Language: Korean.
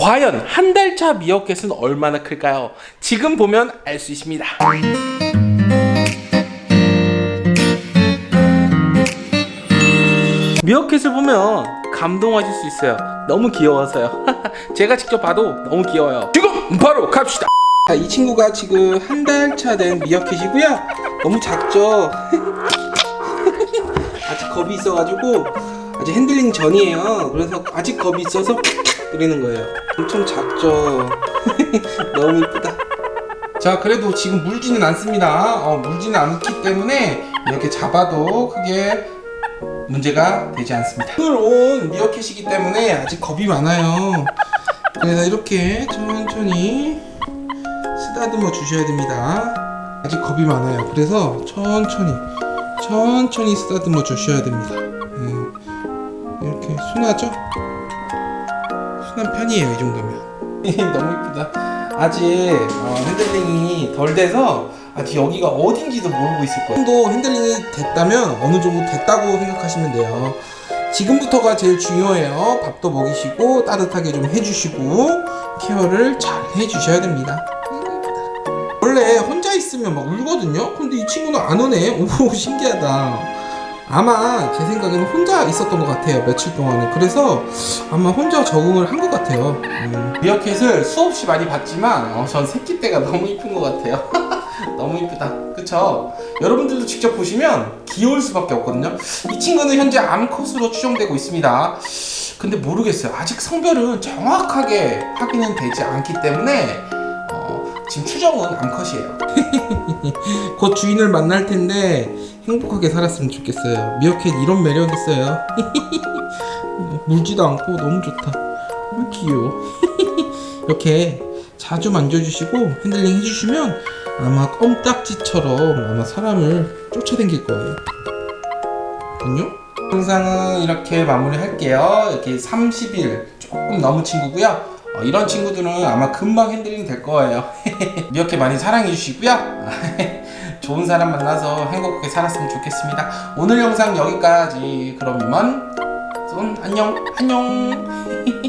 과연 한 달차 미어캣은 얼마나 클까요? 지금 보면 알 수 있습니다. 미어캣을 보면 감동하실 수 있어요. 너무 귀여워서요. 제가 직접 봐도 너무 귀여워요. 지금 바로 갑시다. 자, 이 친구가 지금 한 달 차 된 미어캣이고요. 너무 작죠? 아직 겁이 있어가지고 아직 핸들링 전이에요. 그래서 아직 겁이 있어서 그리는 거예요. 엄청 작죠? 너무 이쁘다. 자, 그래도 지금 물지는 않습니다. 어, 물지는 않기 때문에 이렇게 잡아도 크게 문제가 되지 않습니다. 오늘 온 미어캣이기 때문에 아직 겁이 많아요. 그래서 이렇게 천천히 쓰다듬어 주셔야 됩니다. 아직 겁이 많아요. 그래서 천천히 천천히 쓰다듬어 주셔야 됩니다. 네. 이렇게 순하죠? 순한 편이에요 이 정도면. 너무 이쁘다. 아직 어, 핸들링이 덜 돼서 아직 여기가 어딘지도 모르고 있을 거예요. 도 핸들링이 됐다면 어느 정도 됐다고 생각하시면 돼요. 지금부터가 제일 중요해요. 밥도 먹이시고 따뜻하게 좀 해주시고 케어를 잘 해주셔야 됩니다. 원래 혼자 있으면 막 울거든요. 근데 이 친구는 안 오네. 오 신기하다. 아마 제 생각에는 혼자 있었던 것 같아요 며칠 동안은. 그래서 아마 혼자 적응을 한 것 같아요. 음. 미어캣을 수없이 많이 봤지만 어, 전 새끼 때가 너무 이쁜 것 같아요. 너무 이쁘다. 그쵸? 여러분들도 직접 보시면 귀여울 수밖에 없거든요. 이 친구는 현재 암컷으로 추정되고 있습니다. 근데 모르겠어요. 아직 성별은 정확하게 확인은 되지 않기 때문에 어, 지금 추정은 암컷이에요 곧 주인을 만날 텐데 행복하게 살았으면 좋겠어요. 미어캣 이런 매력 있어요. 물지도 않고 너무 좋다. 귀여워. 이렇게 자주 만져주시고 핸들링 해주시면 아마 껌딱지처럼 아마 사람을 쫓아다닐 거예요. 안녕? 영상은 이렇게 마무리할게요. 이렇게 30일 조금 넘은 친구고요. 어, 이런 친구들은 아마 금방 핸들링 될 거예요. 미어캣 많이 사랑해 주시고요. 좋은 사람 만나서 행복하게 살았으면 좋겠습니다. 오늘 영상 여기까지. 그럼 이만 쏜 안녕 안녕.